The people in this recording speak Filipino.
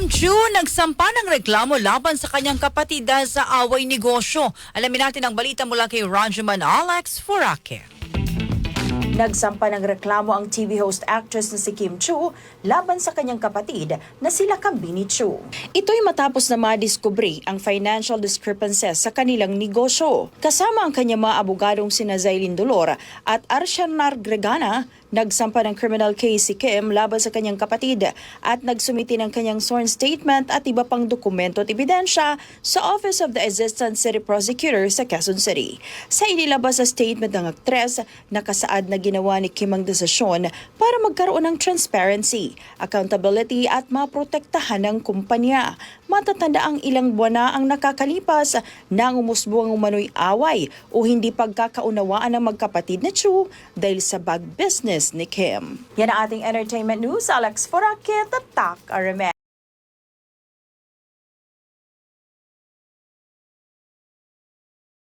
Kim Chu nagsampa ng reklamo laban sa kanyang kapatid dahil sa away negosyo. Alamin natin ang balita mula kay Ranjuman Alex Furake. Nagsampa ng reklamo ang TV host actress na si Kim Chu laban sa kanyang kapatid na sila Kambini Chu. Ito'y matapos na madiskubre ang financial discrepancies sa kanilang negosyo. Kasama ang kanyang mga abogadong sina Zailin Dolor at Arshanar Gregana, nagsampa ng criminal case si Kim laban sa kanyang kapatid at nagsumiti ng kanyang sworn statement at iba pang dokumento at ebidensya sa Office of the Assistant City Prosecutor sa Quezon City. Sa inilabas sa statement ng aktres, nakasaad na ginawa ni Kim ang desisyon para magkaroon ng transparency, accountability at maprotektahan ng kumpanya. Matatanda ang ilang buwan na ang nakakalipas nang umusbong ang umano'y away o hindi pagkakaunawaan ng magkapatid na Chu dahil sa bag business ni Kim. Yan ang ating entertainment news. Alex Foraket, Tatak Aramet.